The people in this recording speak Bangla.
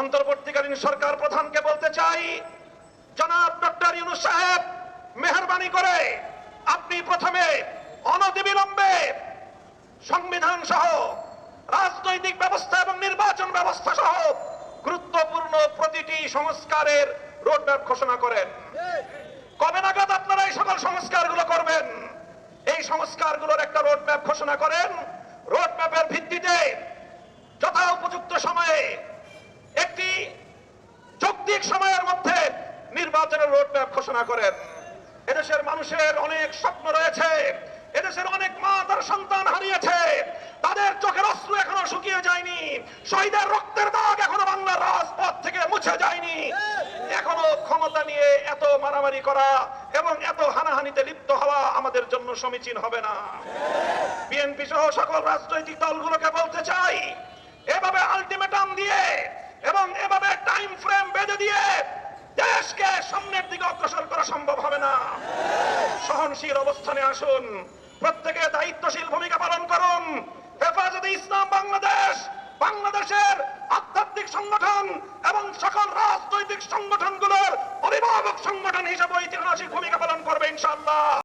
অন্তর্বর্তীকালীন সরকার প্রধানকে বলতে চাই, জনাব ডক্টর ইউনুস সাহেব, মেহরবানি করে আপনি প্রথমে অনতিবিলম্বে সংবিধান সহ রাজনৈতিক ব্যবস্থা এবং নির্বাচন ব্যবস্থা সহ গুরুত্বপূর্ণ প্রতিটি সংস্কারের রোডম্যাপ ঘোষণা করেন। কবে নাগাদ আপনারা এই সকল সংস্কারগুলো করবেন? এই সংস্কারগুলোর একটা রোডম্যাপ ঘোষণা করেন। রোডম্যাপের ভিত্তিতে যথা উপযুক্ত সময়ে নির্বাচনের রোডম্যাপ ঘোষণা করেন। এদেশের মানুষের অনেক স্বপ্ন রয়েছে। এদেশের অনেক মা তার সন্তান হারিয়েছে। তাদের চোখের অশ্রু এখনও শুকিয়ে যায়নি। শহীদের রক্তের দাগ এখনও বাংলার রাজপথ থেকে মুছে যায়নি। এখনও ক্ষমতা নিয়ে এত মারামারি করা এবং এত হানাহানিতে লিপ্ত হওয়া আমাদের জন্য সমীচীন হবে না। বিএনপি সহ সকল রাজনৈতিক দলগুলোকে বলতে চাই, এভাবে আলটিমেটাম দিয়ে এবং এভাবে টাইম ফ্রেম বেঁধে দিয়ে দেশকে সামনের দিকে অগ্রসর করা সম্ভব হবে না। সহনশীল অবস্থানে আসুন। প্রত্যেকে দায়িত্বশীল ভূমিকা পালন করুন। হেফাজতে ইসলাম বাংলাদেশ, বাংলাদেশের আধ্যাত্মিক সংগঠন এবং সকল রাজনৈতিক সংগঠনগুলোর অভিভাবক সংগঠন হিসেবে ঐতিহাসিক ভূমিকা পালন করবে ইনশাআল্লাহ।